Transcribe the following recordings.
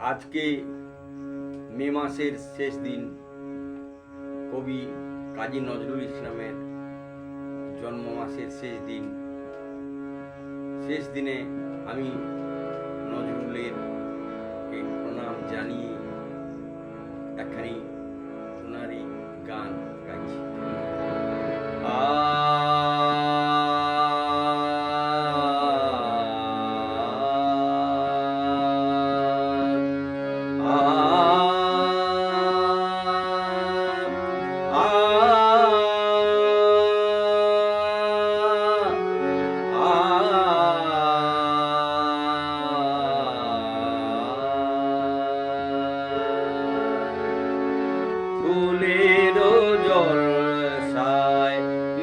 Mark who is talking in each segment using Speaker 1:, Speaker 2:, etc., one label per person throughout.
Speaker 1: আজকে মে মাসের শেষ দিন কবি কাজী নজরুল ইসলামের জন্ম মাসের শেষ দিন। শেষ দিনে আমি নজরুলের প্রণাম জানিয়ে একখানি ওনারই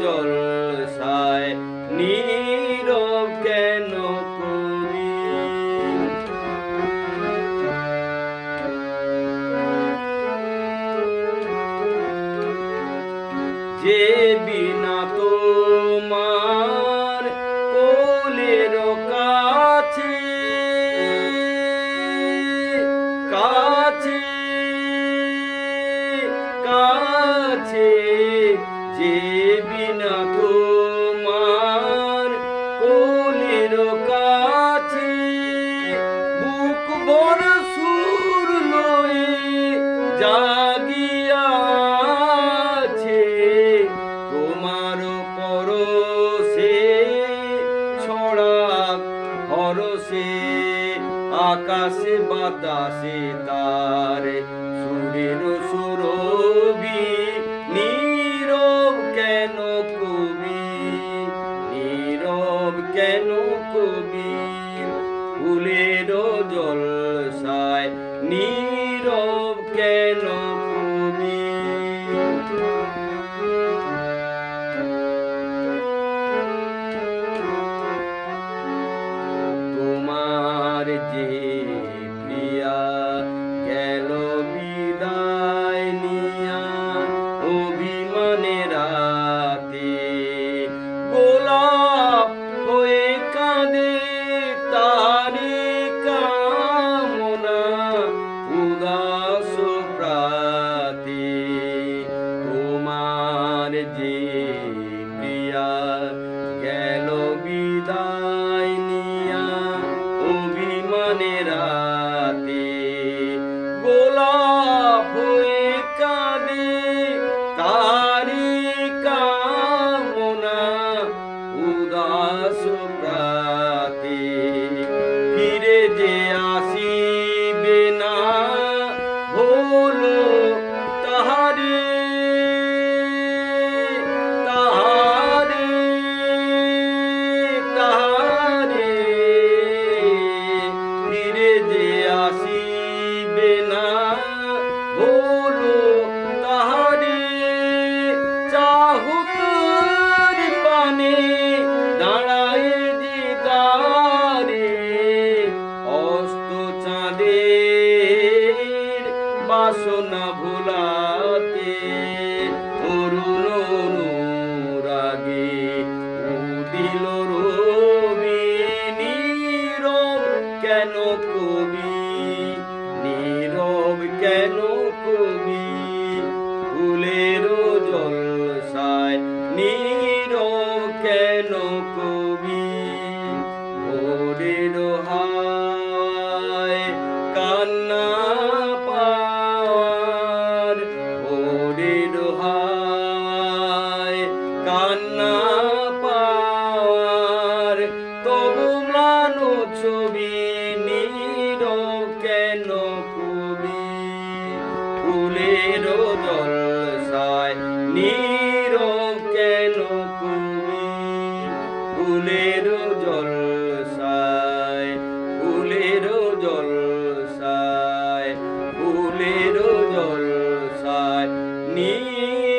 Speaker 1: ফুলের জল সায় নীর কেন কবি যে বিনা বিনা তোমার কোলের কাছে বুক ভর সুর লয়ে জাগিয়াছে তোমার পরশে ছড়া হরসে আকাশে বাতাসে তার সুরের সুরবি কেন কবি ফুলের জল সায় নীরব কেন Mm. ভোলাতে অরুণ অনুরাগে উদিল রবি নীরব কেন কবি? নীরব কেন কবি? ফুলের জল সায় নীরো কেন তুমি? ফুলের জলসায় ফুলের জলসায় ফুলের জলসায় নীর